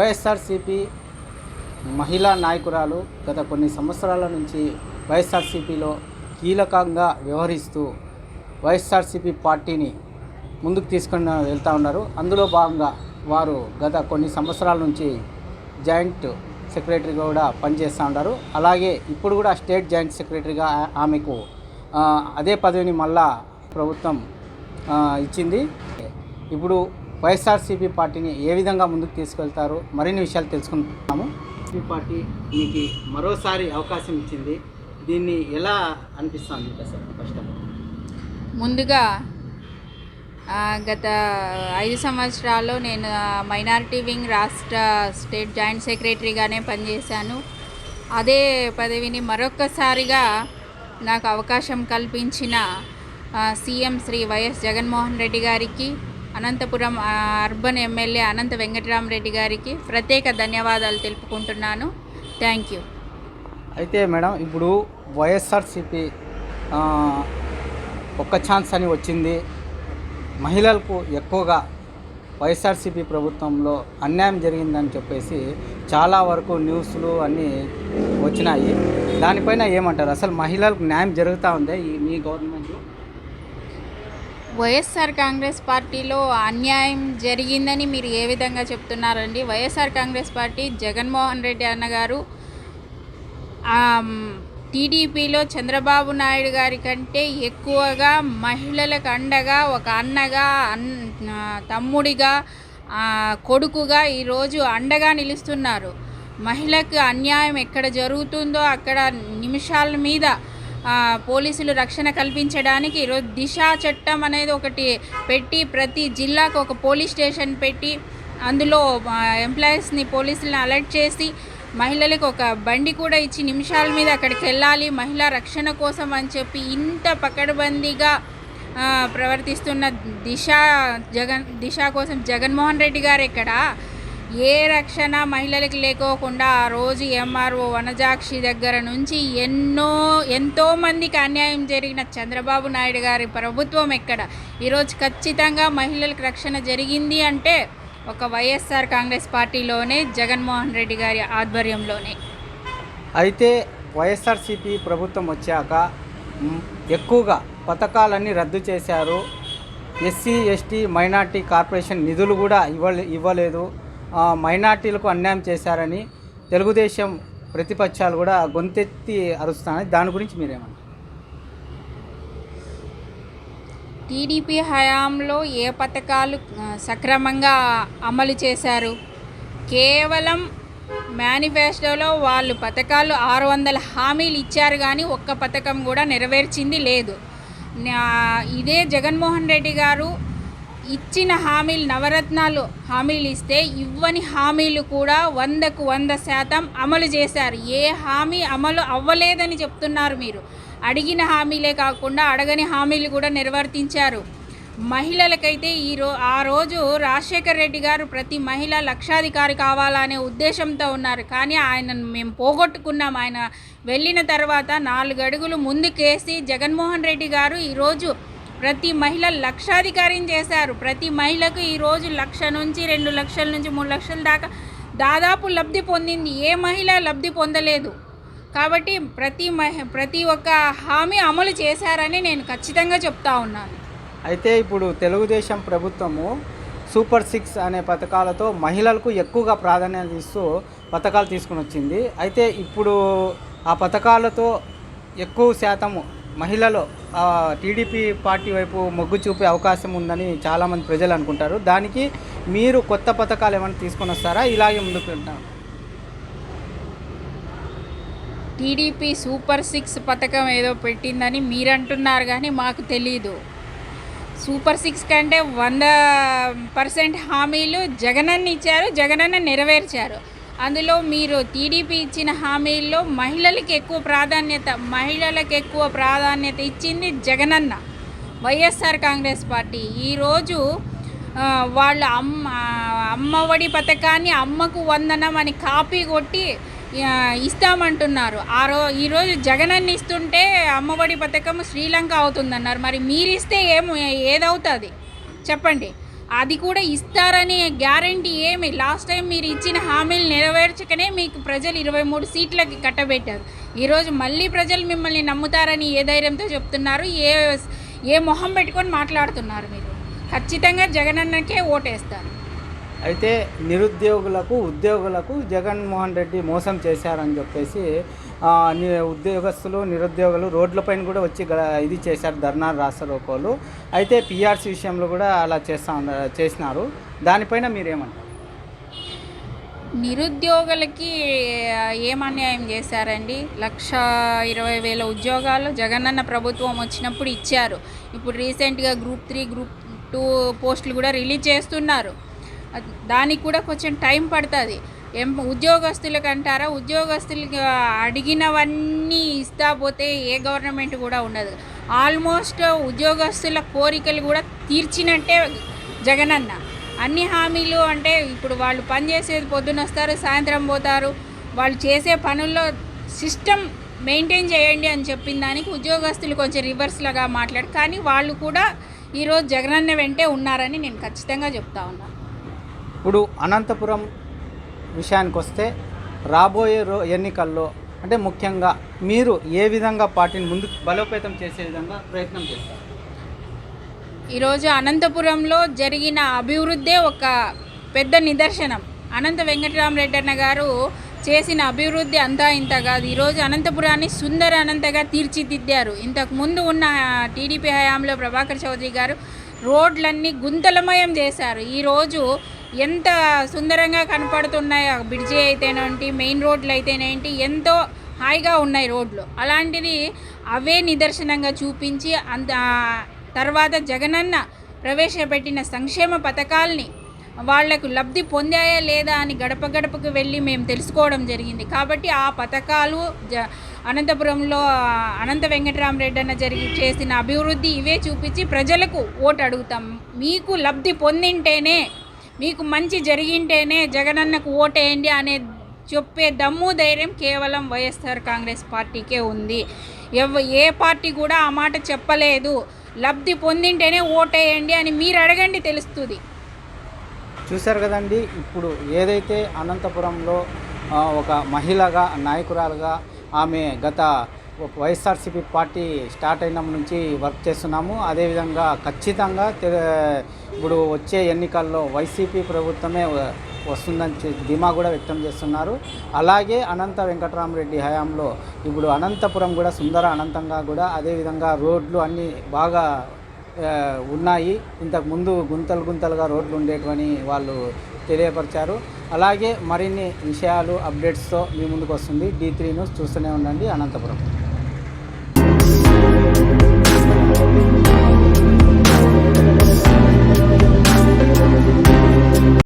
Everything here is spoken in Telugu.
వైఎస్ఆర్సీపీ మహిళా నాయకురాలు గత కొన్ని సంవత్సరాల నుంచి వైఎస్ఆర్సీపీలో కీలకంగా వ్యవహరిస్తూ వైఎస్ఆర్సీపీ పార్టీని ముందుకు తీసుకొని వెళ్తూ ఉన్నారు. అందులో భాగంగా వారు గత కొన్ని సంవత్సరాల నుంచి జాయింట్ సెక్రటరీగా కూడా పనిచేస్తూ ఉన్నారు. అలాగే ఇప్పుడు కూడా స్టేట్ జాయింట్ సెక్రటరీగా ఆమెకు అదే పదవిని మళ్ళా ప్రభుత్వం ఇచ్చింది. ఇప్పుడు వైఎస్ఆర్సీపీ పార్టీని ఏ విధంగా ముందుకు తీసుకెళ్తారు మరిన్ని విషయాలు తెలుసుకుంటున్నాము ఈ పార్టీ మీకు మరోసారి అవకాశం ఇచ్చింది. దీన్ని ఎలా అనిపిస్తుంది ఫస్ట్ ముందుగా గత ఐదు సంవత్సరాల్లో నేను మైనారిటీ వింగ్ రాష్ట్ర స్టేట్ జాయింట్ సెక్రటరీగానే పనిచేశాను. అదే పదవిని మరొక్కసారిగా నాకు అవకాశం కల్పించిన CM Shri Y S Jaganmohan Reddy గారికి అనంతపురం అర్బన్ ఎమ్మెల్యే అనంత వెంకటరామరెడ్డి గారికి ప్రత్యేక ధన్యవాదాలు తెలుపుకుంటున్నాను. థ్యాంక్ యూ అయితే మేడం ఇప్పుడు వైఎస్ఆర్సీపీ ఒక్క ఛాన్స్ అని వచ్చింది. మహిళలకు ఎక్కువగా వైఎస్ఆర్సీపీ ప్రభుత్వంలో అన్యాయం జరిగిందని చెప్పేసి చాలా వరకు న్యూస్లు అన్నీ వచ్చినాయి. దానిపైన ఏమంటారు? అసలు మహిళలకు న్యాయం జరుగుతూ ఉందే ఈ మీ గవర్నమెంట్లో వైఎస్ఆర్ కాంగ్రెస్ పార్టీలో అన్యాయం జరిగిందని మీరు ఏ విధంగా చెప్తున్నారండి? YSR Congress party Jaganmohan Reddy అన్నగారు టీడీపీలో చంద్రబాబు నాయుడు గారి కంటే ఎక్కువగా మహిళలకు అండగా ఒక అన్నగా అన్ తమ్ముడిగా కొడుకుగా ఈరోజు అండగా నిలుస్తున్నారు. మహిళకు అన్యాయం ఎక్కడ జరుగుతుందో అక్కడ నిమిషాల మీద పోలీసులు రక్షణ కల్పించడానికి ఈరోజు దిశ చట్టం అనేది ఒకటి పెట్టి ప్రతి జిల్లాకు ఒక పోలీస్ స్టేషన్ పెట్టి అందులో ఎంప్లాయీస్ని పోలీసులను అలర్ట్ చేసి మహిళలకు ఒక బండి కూడా ఇచ్చి నిమిషాల మీద అక్కడికి వెళ్ళాలి మహిళా రక్షణ కోసం అని చెప్పి ఇంత పకడ్బందీగా ప్రవర్తిస్తున్న దిశ జగన్ దిశ కోసం జగన్మోహన్ రెడ్డి గారు ఇక్కడ ఏ రక్షణ మహిళలకు లేకోకుండా ఆ రోజు ఎంఆర్ఓ వనజాక్షి దగ్గర నుంచి ఎన్నో ఎంతో మందికి అన్యాయం జరిగిన చంద్రబాబు నాయుడు గారి ప్రభుత్వం ఎక్కడ? ఈరోజు ఖచ్చితంగా మహిళలకు రక్షణ జరిగింది అంటే ఒక వైఎస్ఆర్ కాంగ్రెస్ పార్టీలోనే జగన్మోహన్ రెడ్డి గారి ఆధ్వర్యంలోనే. అయితే వైఎస్ఆర్సీపీ ప్రభుత్వం వచ్చాక ఎక్కువగా పథకాలన్నీ రద్దు చేశారు. ఎస్సీ ఎస్టీ మైనార్టీ కార్పొరేషన్ నిధులు కూడా ఇవ్వలే ఇవ్వలేదు. మైనార్టీలకు అన్యాయం చేశారని తెలుగుదేశం ప్రతిపక్షాలు కూడా గొంతెత్తి అరుస్తున్నాయి దాని గురించి మీరేమన్నారు టీడీపీ హయాంలో ఏ పథకాలు సక్రమంగా అమలు చేశారు? కేవలం మేనిఫెస్టోలో వాళ్ళు పథకాలు ఆరు వందల హామీలు ఇచ్చారు కానీ ఒక్క పథకం కూడా నెరవేర్చింది లేదు. నా- ఇదే జగన్మోహన్ రెడ్డి గారు ఇచ్చిన హామీలు నవరత్నాలు హామీలు ఇస్తే ఇవ్వని హామీలు కూడా వందకు వంద శాతం అమలు చేశారు. ఏ హామీ అమలు అవ్వలేదని చెప్తున్నారు మీరు. అడిగిన హామీలే కాకుండా అడగని హామీలు కూడా నిర్వర్తించారు. మహిళలకైతే ఈ ఆ రోజు రాజశేఖర్ రెడ్డి గారు ప్రతి మహిళ లక్షాధికారి కావాలనే ఉద్దేశంతో ఉన్నారు. కానీ ఆయనను మేము పోగొట్టుకున్నాం. ఆయన వెళ్ళిన తర్వాత నాలుగు అడుగులు ముందుకేసి జగన్మోహన్ రెడ్డి గారు ఈరోజు ప్రతి మహిళ లక్షాధికారిని చేశారు. ప్రతి మహిళకు ఈరోజు లక్ష నుంచి రెండు లక్షల నుంచి మూడు లక్షల దాకా దాదాపు లబ్ధి పొందింది. ఏ మహిళ లబ్ధి పొందలేదు. కాబట్టి ప్రతి మహి ప్రతి ఒక్క హామీ అమలు చేశారని నేను ఖచ్చితంగా చెప్తా ఉన్నాను. అయితే ఇప్పుడు తెలుగుదేశం ప్రభుత్వము సూపర్ సిక్స్ అనే పథకాలతో మహిళలకు ఎక్కువగా ప్రాధాన్యత ఇస్తూ పథకాలు తీసుకుని వచ్చింది అయితే ఇప్పుడు ఆ పథకాలతో ఎక్కువ శాతము మహిళలు టీడీపీ పార్టీ వైపు మొగ్గు చూపే అవకాశం ఉందని చాలామంది ప్రజలు అనుకుంటారు. దానికి మీరు కొత్త పథకాలు ఏమైనా తీసుకొని వస్తారా? ఇలాగే ముందుకు వెళ్తాం టీడీపీ సూపర్ సిక్స్ పథకం ఏదో పెట్టిందని మీరు అంటున్నారు కానీ మాకు తెలీదు. సూపర్ సిక్స్ కంటే వంద పర్సెంట్ హామీలు జగనన్న ఇచ్చారు జగనన్న నెరవేర్చారు. అందులో మీరు టీడీపీ ఇచ్చిన హామీల్లో మహిళలకు ఎక్కువ ప్రాధాన్యత మహిళలకు ఎక్కువ ప్రాధాన్యత ఇచ్చింది జగనన్న. YSR Congress party. ఈరోజు వాళ్ళ అమ్మ అమ్మఒడి పథకాన్ని అమ్మకు వందనం అని కాపీ కొట్టి ఇస్తామంటున్నారు. ఆ రో ఈరోజు జగనన్న ఇస్తుంటే అమ్మఒడి పథకం శ్రీలంక అవుతుందన్నారు. మరి మీరు ఇస్తే ఏదవుతుంది? చెప్పండి. అది కూడా ఇస్తారనే గ్యారంటీ ఏమి? లాస్ట్ టైం మీరు ఇచ్చిన హామీలు నెరవేర్చకనే మీకు ప్రజలు ఇరవై మూడు సీట్లకి కట్టబెట్టారు. ఈరోజు మళ్ళీ ప్రజలు మిమ్మల్ని నమ్ముతారని ఏ ధైర్యంతో చెప్తున్నారు? ఏ ఏ మొహం పెట్టుకొని మాట్లాడుతున్నారు మీరు? ఖచ్చితంగా జగనన్నకే ఓటేస్తారు. అయితే నిరుద్యోగులకు ఉద్యోగులకు జగన్మోహన్ రెడ్డి మోసం చేశారని చెప్పేసి ఉద్యోగస్తులు నిరుద్యోగులు రోడ్లపైన కూడా వచ్చి గ- ఇది చేశారు ధర్నా రాసరోకోలు అయితే పిఆర్సీ విషయంలో కూడా అలా చేస్తా చేసినారు. దానిపైన మీరేమంటారు? నిరుద్యోగులకి ఏం అన్యాయం చేశారండి? లక్ష ఇరవై వేల ఉద్యోగాలు జగనన్న ప్రభుత్వం వచ్చినప్పుడు ఇచ్చారు. ఇప్పుడు రీసెంట్గా గ్రూప్ త్రీ గ్రూప్ టూ పోస్టులు కూడా రిలీజ్ చేస్తున్నారు. దానికి కూడా కొంచెం టైం పడుతుంది. ఏం ఉద్యోగస్తులకు అంటారా? ఉద్యోగస్తులకి అడిగినవన్నీ ఇస్తా పోతే ఏ గవర్నమెంట్ కూడా ఉండదు. ఆల్మోస్ట్ ఉద్యోగస్తుల కోరికలు కూడా తీర్చినట్టే జగనన్న. అన్ని హామీలు అంటే ఇప్పుడు వాళ్ళు పని చేసేది పొద్దున వస్తారు సాయంత్రం పోతారు. వాళ్ళు చేసే పనుల్లో సిస్టమ్ మెయింటైన్ చేయండి అని చెప్పిన దానికి ఉద్యోగస్తులు కొంచెం రివర్స్లాగా మాట్లాడు కానీ వాళ్ళు కూడా ఈరోజు జగనన్న వెంటే ఉన్నారని నేను ఖచ్చితంగా చెప్తా ఉన్నాను ఇప్పుడు అనంతపురం విషయానికి వస్తే రాబోయే రో ఎన్నికల్లో అంటే ముఖ్యంగా మీరు ఏ విధంగా పార్టీని ముందుకు బలోపేతం చేసే విధంగా ప్రయత్నం చేస్తారు? ఈరోజు అనంతపురంలో జరిగిన అభివృద్ధే ఒక పెద్ద నిదర్శనం. అనంత వెంకటరామరెడ్డి అన్న గారు చేసిన అభివృద్ధి అంతా ఇంత కాదు. ఈరోజు అనంతపురాన్ని సుందర అనంతగా తీర్చిదిద్దారు. ఇంతకు ముందు ఉన్న టీడీపీ హయాంలో ప్రభాకర్ చౌదరి గారు రోడ్లన్నీ గుంతలమయం చేశారు. ఈరోజు ఎంత సుందరంగా కనపడుతున్నాయి ఆ బ్రిడ్జి అయితేనేంటి మెయిన్ రోడ్లు అయితేనేంటి ఎంతో హాయిగా ఉన్నాయి రోడ్లు. అలాంటిది అవే నిదర్శనంగా చూపించి అంత తర్వాత జగనన్న ప్రవేశపెట్టిన సంక్షేమ పథకాల్ని వాళ్ళకు లబ్ధి పొందాయా లేదా అని గడప గడపకు వెళ్ళి మేము తెలుసుకోవడం జరిగింది. కాబట్టి ఆ పథకాలు జ అనంతపురంలో అనంత వెంకటరామరెడ్డి అన్న జరిగి చేసిన అభివృద్ధి ఇవే చూపించి ప్రజలకు ఓటు అడుగుతాం. మీకు లబ్ధి పొందింటేనే మీకు మంచి జరిగింటేనే జగనన్నకు ఓటేయండి అనే చెప్పే దమ్ము ధైర్యం కేవలం వైఎస్ఆర్ కాంగ్రెస్ పార్టీకే ఉంది. ఎవ ఏ పార్టీ కూడా ఆ మాట చెప్పలేదు. లబ్ధి పొందింటేనే ఓటేయండి అని మీరు అడగండి తెలుస్తుంది. చూశారు కదండి ఇప్పుడు ఏదైతే అనంతపురంలో ఒక మహిళగా నాయకురాలుగా ఆమె గత వైఎస్ఆర్సీపీ పార్టీ స్టార్ట్ అయిన నుంచి వర్క్ చేస్తున్నాము. అదేవిధంగా ఖచ్చితంగా ఇప్పుడు వచ్చే ఎన్నికల్లో వైసీపీ ప్రభుత్వమే వస్తుందని ధీమా కూడా వ్యక్తం చేస్తున్నారు. అలాగే అనంత వెంకటరామరెడ్డి హయాంలో ఇప్పుడు అనంతపురం కూడా సుందర అనంతంగా కూడా అదేవిధంగా రోడ్లు అన్నీ బాగా ఉన్నాయి. ఇంతకు ముందు గుంతలు గుంతలుగా రోడ్లు ఉండేటివని వాళ్ళు తెలియపరిచారు. అలాగే మరిన్ని విషయాలు అప్డేట్స్తో మీ ముందుకు వస్తుంది. డీ త్రీ న్యూస్ చూస్తూనే ఉండండి. అనంతపురం.